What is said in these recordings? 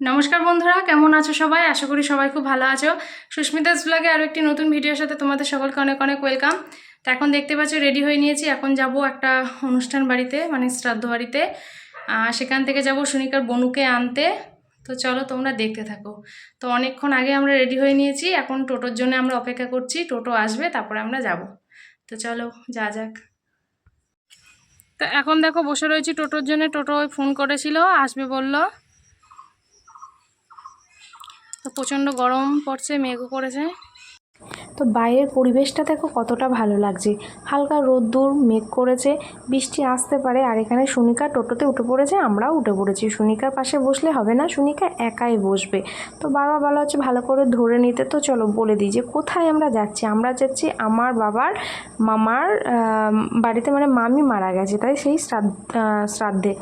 নমস্কার বন্ধুরা, কেমন আছো সবাই? আশা করি সবাই খুব ভালো আছো। সুস্মিতাস ব্লগে আরও একটি নতুন ভিডিওর সাথে তোমাদের সকলকে অনেক অনেক ওয়েলকাম তো এখন দেখতে পাচ্ছ রেডি হয়ে নিয়েছি। এখন যাব একটা অনুষ্ঠান বাড়িতে মানে শ্রাদ্ধ বাড়িতে। সেখান থেকে যাব সুনিকার বনুকে আনতে। তো চলো তোমরা দেখতে থাকো। তো অনেকক্ষণ আগে আমরা রেডি হয়ে নিয়েছি। এখন টোটোর জন্য আমরা অপেক্ষা করছি। টোটো আসবে, তারপরে আমরা যাব। তো চলো, যা যাক। তো এখন দেখো, বসে রয়েছি টোটোর জন্য। টোটো ফোন করেছিল, আসবে বলল। তো প্রচণ্ড গরম পড়ছে, মেঘও করেছে। তো বাইরের পরিবেশটা দেখো কতটা ভালো লাগছে। হালকা রোদ্দুর, মেঘ করেছে, বৃষ্টি আসতে পারে, আর এখানে সুনিকা টোটোতে উঠে পড়েছে, আমরাও উঠে পড়েছি। সুনিকার পাশে বসলে হবে না, সুনিকা একাই বসবে। তো বারবার বলা হচ্ছে ভালো করে ধরে নিতে, তো চলো বলে দিই যে কোথায় আমরা যাচ্ছি? আমরা যাচ্ছি আমার বাবার মামার বাড়িতে মানে মামি মারা গেছে, তাই সেই শ্রাদ্ধ শ্রাদ্ধে।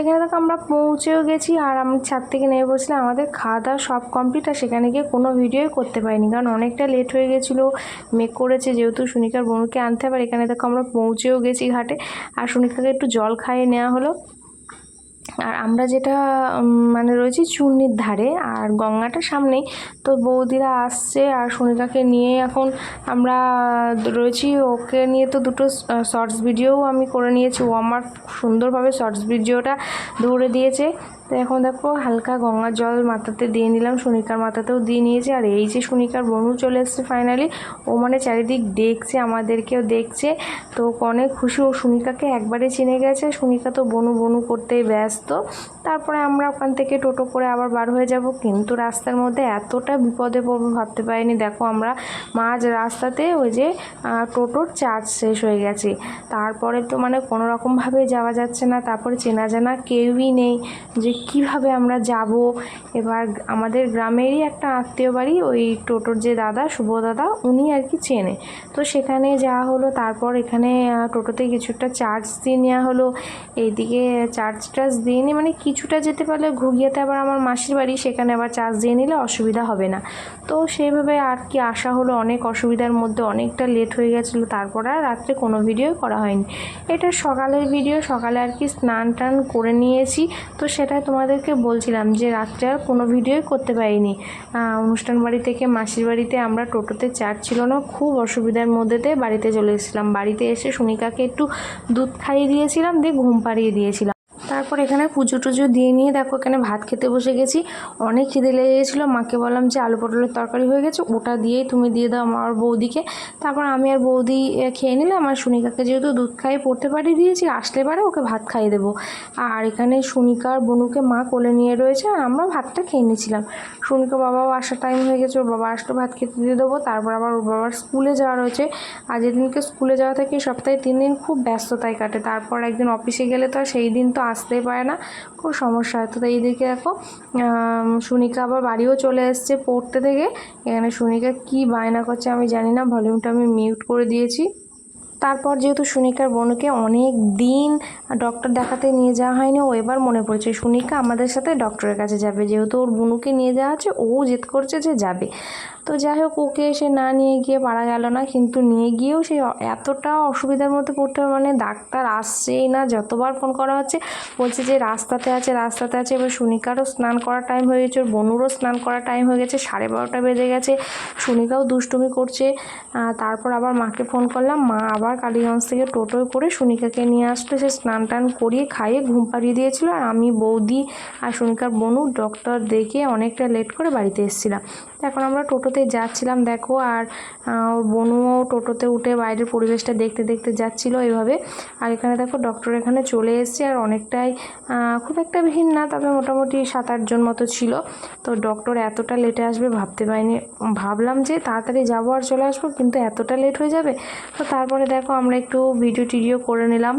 এখানে দেখো আমরা পৌঁছেও গেছি আর আমি ছাদ থেকে নেমে পড়ছিলাম। আমাদের খাওয়া দাওয়া সব কমপ্লিট আর সেখানে গিয়ে কোনো ভিডিওই করতে পারিনি। কারণ অনেকটা লেট হয়ে গেছিল মেক করেছে যেহেতু সুনিকার বোনকে আনতে। হবে এখানে দেখো আমরা পৌঁছেও গেছি ঘাটে। আর সুনিকাকে একটু জল খাইয়ে নেওয়া হলো। আর আমরা যেটা মানে রয়েছি চূর্ণির ধারে, আর গঙ্গাটা সামনেই। তো বৌদিরা আসছে, আর সুনিতাকে নিয়ে এখন আমরা রয়েছি। ওকে নিয়ে তো দুটো শর্টস ভিডিও আমি করে নিয়েছি। ও আমার সুন্দরভাবে শর্টস ভিডিওটা দৌড়ে দিয়েছে। তো এখন দেখো হালকা গঙ্গার জল মাথাতে দিয়ে নিলাম সুনিকার মাথাতেও দিয়ে নিয়েছি। আর এই যে সুনিকার বনু চলে এসছে ফাইনালি ও মানে চারিদিক দেখছে, আমাদেরকেও দেখছে। তো অনেক খুশি, ও সুনিকাকে একবারে চিনে গেছে। সুনিকা তো বনু বনু করতেই ব্যস্ত। তারপরে আমরা ওখান থেকে টোটো করে আবার বার হয়ে যাব। কিন্তু রাস্তার মধ্যে এতটা বিপদে পড়ব, ভাবতে পারিনি। দেখো আমরা মাঝ রাস্তাতে ওই যে টোটোর চার্জ শেষ হয়ে গেছে। তারপরে তো মানে কোনো রকমভাবে যাওয়া যাচ্ছে না। তারপরে চেনা জানা কেউই নেই যে কীভাবে আমরা যাব? এবার আমাদের গ্রামেরই একটা আত্মীয় বাড়ি, ওই টোটোর যে দাদা, শুভ দাদা, উনি আর কি চেনে। তো সেখানে যাওয়া হলো, তারপর এখানে টোটোতে কিছুটা চার্জ দিয়ে নেওয়া হলো। এইদিকে চার্জ টার্জ দিয়ে নিয়ে মানে কিছুটা যেতে পারলে ঘুগিয়াতে আবার আমার মাসির বাড়ি, সেখানে আবার চার্জ দিয়ে নিলে অসুবিধা হবে না। তো সেইভাবে আর কি আসা হলো, অনেক অসুবিধার মধ্যে অনেকটা লেট হয়ে গেছিল, তারপর আর রাত্রে কোনো ভিডিও করা হয়নি। এটা সকালের ভিডিও সকালে আর কি স্নান টান করে নিয়েছি। তো সেটা তোমাদেরকে বলছিলাম যে রাত্রে আর কোনো ভিডিওই করতে পারিনি। অনুষ্ঠান বাড়ি থেকে মাসির বাড়িতে আমরা টোটোতে চার ছিল না, খুব অসুবিধার মধ্যেতে বাড়িতে চলে এসেছিলাম। বাড়িতে এসে সুনিকাকে একটু দুধ খাইয়ে দিয়েছিলাম, দিয়ে ঘুম পাড়িয়ে দিয়েছিলাম। তারপর এখানে পুজো টুজো দিয়ে নিয়ে দেখো এখানে ভাত খেতে বসে গেছি। অনেক খিদে লেগে গেছিল, মাকে বললাম যে আলু পটলের তরকারি হয়ে গেছে, ওটা দিয়েই তুমি দিয়ে দাও আমার বৌদিকে। তারপর আমি আর বৌদি খেয়ে নিলাম, আর সুনিকাকে যেহেতু দুধ খাইয়ে পড়তে পাঠিয়ে দিয়েছি, আসলে পারে ওকে ভাত খাইয়ে দেবো। আর এখানে সুনিকার বনুকে মা কোলে নিয়ে রয়েছে, আর আমরা ভাতটা খেয়ে নিয়েছিলাম। সুনিকা বাবাও আসার টাইম হয়ে গেছে, ওর বাবা আসলে, ভাত খেতে দিয়ে দেবো। তারপর আবার ওর বাবার স্কুলে যাওয়া রয়েছে। আর যেদিনকে স্কুলে যাওয়া থেকে সপ্তাহে তিন দিন খুব ব্যস্ততায় কাটে। তারপর একদিন অফিসে গেলে তো সেই দিন তো আসতেই পারে না। খুব সমস্যা হয়। তো এইদিকে দেখো সুনিকা আবার বাড়িও চলে এসছে পড়তে থেকে। এখানে সুনিকা কি বায়না করছে আমি জানি না। ভলিউমটা আমি মিউট করে দিয়েছি। তারপর যেহেতু সুনিকার বোনকে অনেক দিন ডক্টর দেখাতে নিয়ে যাওয়া হয়নি, ও এবার মনে পড়ছে সুনিকা আমাদের সাথে ডক্টরের কাছে যাবে। যেহেতু ওর বোনুকে নিয়ে যাওয়া আছে, ও জেদ করছে যে যাবে। তো যাই হোক, ওকে সে না নিয়ে গিয়ে পারা গেল না, কিন্তু নিয়ে গিয়েও সে এতটা অসুবিধার মধ্যে পড়তে হবে মানে ডাক্তার আসছেই না, যতবার ফোন করা হচ্ছে, বলছে যে রাস্তাতে আছে রাস্তাতে আছে। এবার সুনিকারও স্নান করার টাইম হয়ে গেছে, ওর বনুরও স্নান করার টাইম হয়ে গেছে, সাড়ে বারোটা বেজে গেছে। সুনিকাও দুষ্টুমি করছে। তারপর আবার মাকে ফোন করলাম, মা আবার কালীগঞ্জ থেকে টোটোয় করে সুনিকাকে নিয়ে আসলো। সে স্নান টান করিয়ে খাইয়ে ঘুম পাড়িয়ে দিয়েছিল। আর আমি বৌদি আর সুনিকার বনু ডক্টর দেখে অনেকটা লেট করে বাড়িতে এসেছিলাম। এখন আমরা টোটোতে যাচ্ছিলাম, দেখো, আর ওর বনুও টোটোতে উঠে বাইরের পরিবেশটা দেখতে দেখতে যাচ্ছিল এভাবে। আর এখানে দেখো ডক্টর এখানে চলে এসেছে, আর অনেকটাই খুব একটা ভিড় না, তবে মোটামুটি সাত আটজন মতো ছিল। তো ডক্টর এতটা লেটে আসবে ভাবতে পারিনি। ভাবলাম যে তাড়াতাড়ি যাব আর চলে আসব, কিন্তু এতটা লেট হয়ে যাবে? তো তারপরে আমরা একটু ভিডিও টিডিও করে নিলাম।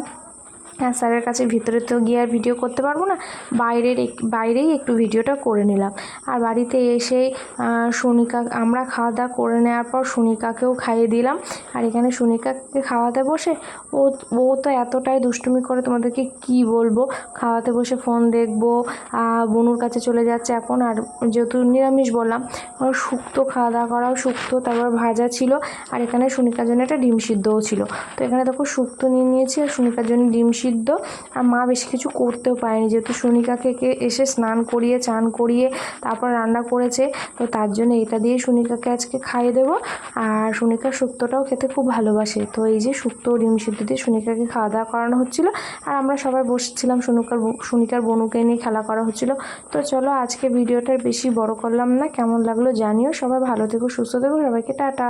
হ্যাঁ স্যারের কাছে ভিতরে তো গিয়ে আর ভিডিও করতে পারব না। বাইরের বাইরেই একটু ভিডিওটা করে নিলাম। আর বাড়িতে এসে সুনিকা, আমরা খাওয়া দাওয়া করে নেওয়ার পর সুনিকাকেও খাইয়ে দিলাম। আর এখানে সুনিকাকে খাওয়াতে বসে ও ও তো এতটাই দুষ্টুমি করে তোমাদেরকে কি বলব? খাওয়াতে বসে ফোন দেখব বনুর কাছে চলে যাচ্ছে এখন। আর যেহেতু নিরামিষ বললাম শুক্তো খাওয়া দাওয়া করাও শুক্তো, তারপর ভাজা ছিল। আর এখানে সুনিকার জন্য একটা ডিম সিদ্ধও ছিল। তো এখানে দেখো শুক্তো নিয়ে নিয়েছি, আর সুনিকার জন্য ডিম সিদ্ধ সিদ্ধ। আর মা বেশি কিছু করতেও পারেনি। যেহেতু সুনিকাকে এসে স্নান করিয়ে, চান করিয়ে তারপর রান্না করেছে, তো তার জন্য এটা দিয়ে সুনিকাকে আজকে খাইয়ে দেবো। আর সুনিকা শুক্তোটাও খেতে খুব ভালোবাসে। তো এই যে শুক্তো ও ডিম সিদ্ধ দিয়ে সুনিকাকে খাওয়া দাওয়া করানো হচ্ছিল। আর আমরা সবাই বসেছিলাম সুনিকার সুনিকার বনুকে নিয়ে খেলা করা হচ্ছিল। তো চলো আজকে ভিডিওটার বেশি বড় করলাম না। কেমন লাগল জানিও। সবাই ভালো থেকো, সুস্থ থেকো। সবাইকে টাটা।